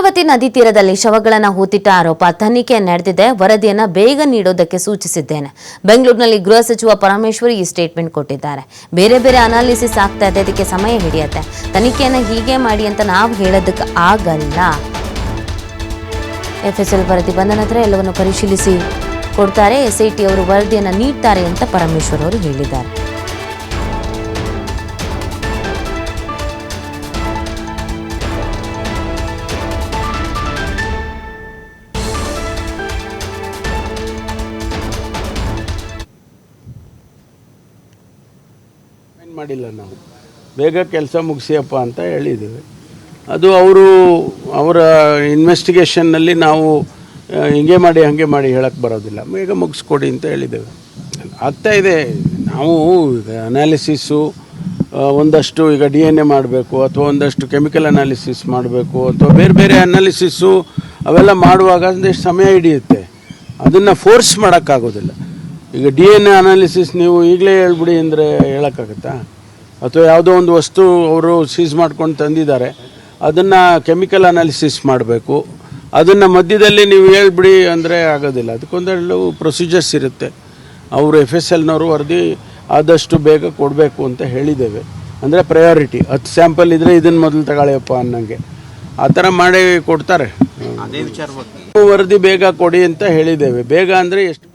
ನೇತ್ರಾವತಿ ನದಿ ತೀರದಲ್ಲಿ ಶವಗಳನ್ನು ಹೂತಿಟ್ಟ ಆರೋಪ ತನಿಖೆ ನಡೆದಿದೆ. ವರದಿಯನ್ನು ಬೇಗ ನೀಡೋದಕ್ಕೆ ಸೂಚಿಸಿದ್ದೇನೆ. ಬೆಂಗಳೂರಿನಲ್ಲಿ ಗೃಹ ಸಚಿವ ಪರಮೇಶ್ವರ್ ಈ ಸ್ಟೇಟ್ಮೆಂಟ್ ಕೊಟ್ಟಿದ್ದಾರೆ. ಬೇರೆ ಬೇರೆ ಅನಾಲಿಸಿಸ್ ಆಗ್ತಾ ಇದೆ. ಅದಕ್ಕೆ ಸಮಯ ಹಿಡಿಯುತ್ತೆ. ತನಿಖೆಯನ್ನು ಹೀಗೆ ಮಾಡಿ ಅಂತ ನಾವು ಹೇಳೋದಕ್ಕೆ ಆಗಲ್ಲ. ಎಫ್ಎಸ್ಎಲ್ ವರದಿ ಬಂದ ನಂತರ ಎಲ್ಲವನ್ನು ಪರಿಶೀಲಿಸಿ ಕೊಡ್ತಾರೆ. ಎಸ್ಐಟಿ ಅವರು ವರದಿಯನ್ನು ನೀಡ್ತಾರೆ ಅಂತ ಪರಮೇಶ್ವರ್ ಅವರು ಹೇಳಿದ್ದಾರೆ. ಮಾಡಿಲ್ಲ ನಾವು. ಬೇಗ ಕೆಲಸ ಮುಗಿಸಿಯಪ್ಪ ಅಂತ ಹೇಳಿದ್ದೇವೆ. ಅದು ಅವರು, ಅವರ ಇನ್ವೆಸ್ಟಿಗೇಷನ್ನಲ್ಲಿ ನಾವು ಹಿಂಗೆ ಮಾಡಿ, ಹಾಗೆ ಮಾಡಿ ಹೇಳಕ್ಕೆ ಬರೋದಿಲ್ಲ. ಬೇಗ ಮುಗಿಸ್ಕೊಡಿ ಅಂತ ಹೇಳಿದ್ದೇವೆ. ಆಗ್ತಾ ಇದೆ. ನಾವು ಈಗ ಅನಾಲಿಸಿಸು ಒಂದಷ್ಟು ಈಗ ಡಿ ಎನ್ ಎ ಮಾಡಬೇಕು, ಅಥವಾ ಒಂದಷ್ಟು ಕೆಮಿಕಲ್ ಅನಾಲಿಸಿಸ್ ಮಾಡಬೇಕು, ಅಥವಾ ಬೇರೆ ಬೇರೆ ಅನಾಲಿಸಿಸ್ಸು ಅವೆಲ್ಲ ಮಾಡುವಾಗ ಒಂದಿಷ್ಟು ಸಮಯ ಹಿಡಿಯುತ್ತೆ. ಅದನ್ನು ಫೋರ್ಸ್ ಮಾಡೋಕ್ಕಾಗೋದಿಲ್ಲ. ಈಗ ಡಿ ಎನ್ ಎ ಅನಾಲಿಸಿಸ್ ನೀವು ಈಗಲೇ ಹೇಳ್ಬಿಡಿ ಅಂದರೆ ಹೇಳೋಕ್ಕಾಗತ್ತಾ? ಅಥವಾ ಯಾವುದೋ ಒಂದು ವಸ್ತು ಅವರು ಸೀಸ್ ಮಾಡ್ಕೊಂಡು ತಂದಿದ್ದಾರೆ ಅದನ್ನು ಕೆಮಿಕಲ್ ಅನಾಲಿಸಿಸ್ ಮಾಡಬೇಕು. ಅದನ್ನು ಮಧ್ಯದಲ್ಲಿ ನೀವು ಹೇಳ್ಬಿಡಿ ಅಂದರೆ ಆಗೋದಿಲ್ಲ. ಅದಕ್ಕೊಂದೆರಡು ಪ್ರೊಸೀಜರ್ಸ್ ಇರುತ್ತೆ. ಅವರು ಎಫ್ ಎಸ್ ಎಲ್ನವರು ವರದಿ ಆದಷ್ಟು ಬೇಗ ಕೊಡಬೇಕು ಅಂತ ಹೇಳಿದ್ದೇವೆ. ಅಂದರೆ ಪ್ರಯಾರಿಟಿ ಹತ್ತು ಸ್ಯಾಂಪಲ್ ಇದ್ದರೆ ಇದನ್ನು ಮೊದಲು ತಗೊಳ್ಳಿಯಪ್ಪ ಅನ್ನಂಗೆ. ಆ ಥರ ಮಾಡಿ ಕೊಡ್ತಾರೆ. ವರದಿ ಬೇಗ ಕೊಡಿ ಅಂತ ಹೇಳಿದ್ದೇವೆ. ಬೇಗ ಅಂದರೆ ಎಷ್ಟು